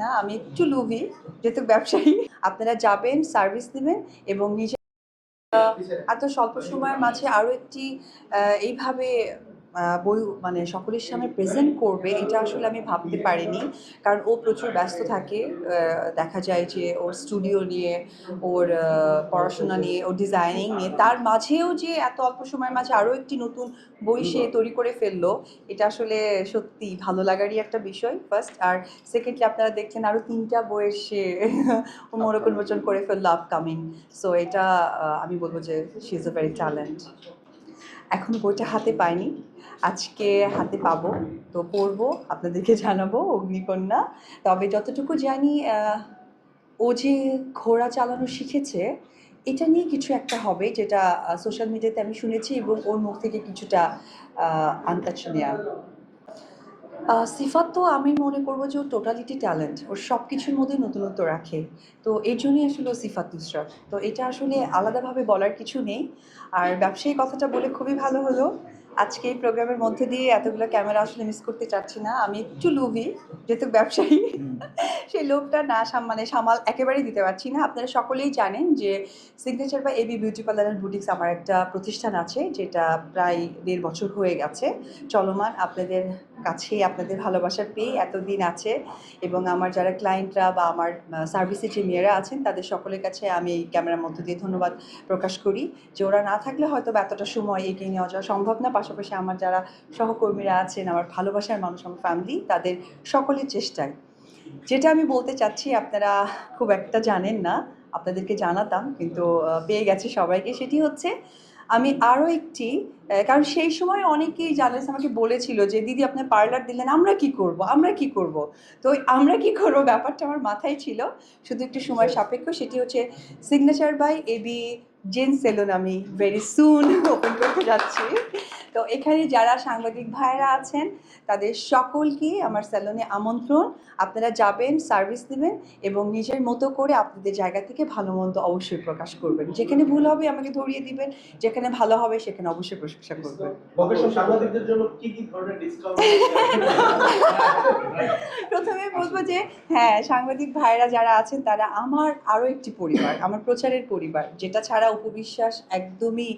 না, আমি একটু লুভি, যেহেতু ব্যবসায়ী। আপনারা যাবেন সার্ভিস নেবেন এবং নিজে এত স্বল্প সময়ের মাঝে আরও একটি এইভাবে বই মানে সকলের সামনে প্রেজেন্ট করবে এটা আসলে আমি ভাবতে পারিনি। কারণ ও প্রচুর ব্যস্ত থাকে দেখা যায় যে ওর স্টুডিও নিয়ে ওর পড়াশোনা নিয়ে ওর ডিজাইনিং নিয়ে। তার মাঝেও যে এত অল্প সময়ের মাঝে আরও একটি নতুন বই সে তৈরি করে ফেলল এটা আসলে সত্যি ভালো লাগারই একটা বিষয় ফার্স্ট আর সেকেন্ডলি আপনারা দেখছেন আরও তিনটা বইয়ের সে মোড়ক উন্মোচন করে ফেলল আপকামিং সো এটা আমি বলব যে she is a very talent এখন বইটা হাতে পাইনি। আজকে হাতে পাবো, তো পড়ব, আপনাদেরকে জানাব, অগ্নিকন্যা। তবে যতটুকু জানি ও যে ঘোড়া চালানো শিখেছে, এটা নিয়ে কিছু একটা হবে, যেটা সোশ্যাল মিডিয়াতে আমি শুনেছি এবং ওর মুখ থেকে কিছুটা আন্তাজ নেওয়া সিফাত তো আমি মনে করব যে ও টোটালিটি ট্যালেন্ট ওর সব কিছুর মধ্যে নতুনত্ব রাখে। তো এই জন্যই আসলে সিফাত নুসরাত তো এটা আসলে আলাদাভাবে বলার কিছু নেই। আর ব্যবসায়ী কথাটা বলে খুবই ভালো হলো। আজকে এই প্রোগ্রামের মধ্যে দিয়ে এতগুলো ক্যামেরা আসলে মিস করতে চাচ্ছি না। আমি একটু লুভি যেহেতু ব্যবসায়ী। সেই লোভটা না সাম- মানে সামাল একেবারেই দিতে পারছি না। আপনারা সকলেই জানেন যে সিগনেচার বা AB beauty parlour and boutiques আমার একটা প্রতিষ্ঠান আছে যেটা প্রায় দেড় বছর হয়ে গেছে চলমান। আপনাদের কাছে আপনাদের ভালোবাসার পেয়ে এতদিন আছে এবং আমার যারা ক্লায়েন্টরা বা আমার সার্ভিসে যে মেয়েরা আছেন, তাদের সকলের কাছে আমি এই ক্যামেরার মধ্য দিয়ে ধন্যবাদ প্রকাশ করি যে ওরা না থাকলে হয়তো এতটা সময় এগিয়ে নেওয়া যাওয়া সম্ভব না। পাশাপাশি আমার যারা সহকর্মীরা আছেন, আমার ভালোবাসার মানুষ, আমার ফ্যামিলি তাদের সকলের চেষ্টায়। যেটা আমি বলতে চাচ্ছি, আপনারা খুব একটা জানেন না, আপনাদেরকে জানাতাম, কিন্তু পেয়ে গেছে সবাইকে, সেটি হচ্ছে আমি আরও একটি কারণ সেই সময় অনেকেই জার্নালিস্ট আমাকে বলেছিল যে, দিদি, আপনি পার্লার দিলেন, আমরা কি করব? আমরা কি করব? তো আমরা কি করব ব্যাপারটা আমার মাথায় ছিল। শুধু একটু সময় সাপেক্ষ, সেটি হচ্ছে signature by AB zen salon আমি ভেরি সুন ওপেন করতে যাচ্ছি। তো এখানে যারা সাংবাদিক ভাইরা আছেন তাদের সকলকে আমার স্যালনে আমন্ত্রণ। আপনারা যাবেন সার্ভিস দেবেন এবং নিজের মতো করে আপনাদের জায়গা থেকে ভালো মন্দ অবশ্যই প্রকাশ করবেন। যেখানে ভুল হবে আমাকে ধরিয়ে দিবেন যেখানে ভালো হবে সেখানে অবশ্যই প্রশংসা করবেন। সাংবাদিকদের জন্য কি কি ধরনের ডিসকাউন্ট প্রথমে যে হ্যাঁ সাংবাদিক ভাইরা যারা আছেন তারা আমার আরও একটি পরিবার আমার প্রচারের পরিবার যেটা ছাড়া উপবিশ্বাস একদমই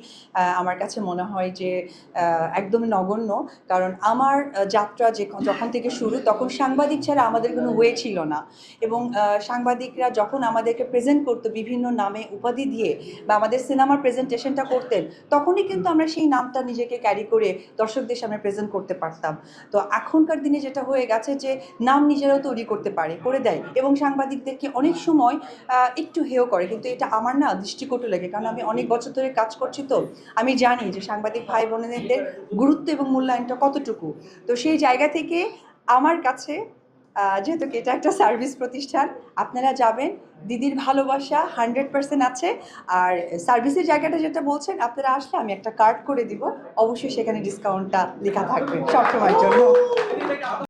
আমার কাছে মনে হয় যে আহ, একদমই নগণ্য। কারণ আমার যাত্রা যে যখন থেকে শুরু তখন সাংবাদিক ছাড়া আমাদের কোনো ওয়ে ছিল না। এবং সাংবাদিকরা যখন আমাদেরকে প্রেজেন্ট করতো বিভিন্ন নামে উপাধি দিয়ে বা আমাদের সিনেমার প্রেজেন্টেশনটা করতেন তখনই কিন্তু আমরা সেই নামটা নিজেকে ক্যারি করে দর্শকদের সামনে প্রেজেন্ট করতে পারতাম। তো এখনকার দিনে যেটা হয়ে গেছে যে নাম নিজেরাও তৈরি করতে পারে, করে দেয় এবং সাংবাদিকদেরকে অনেক সময় একটু হেয় করে। কিন্তু এটা আমার না দৃষ্টিকটু লাগে। কারণ আমি অনেক বছর ধরে কাজ করছি তো। আমি জানি যে সাংবাদিক ভাই বোনেদের গুরুত্ব এবং মূল্যায়নটা কতটুকু। তো সেই জায়গা থেকে আমার কাছে যেহেতু এটা একটা সার্ভিস প্রতিষ্ঠান, আপনারা যাবেন। দিদির ভালোবাসা হান্ড্রেড পার্সেন্ট আছে। আর সার্ভিসের জায়গাটা যেটা বলছেন, আপনারা আসলে আমি একটা কার্ড করে দিব। অবশ্যই সেখানে ডিসকাউন্টটা লেখা থাকবে সবসময়ের জন্য।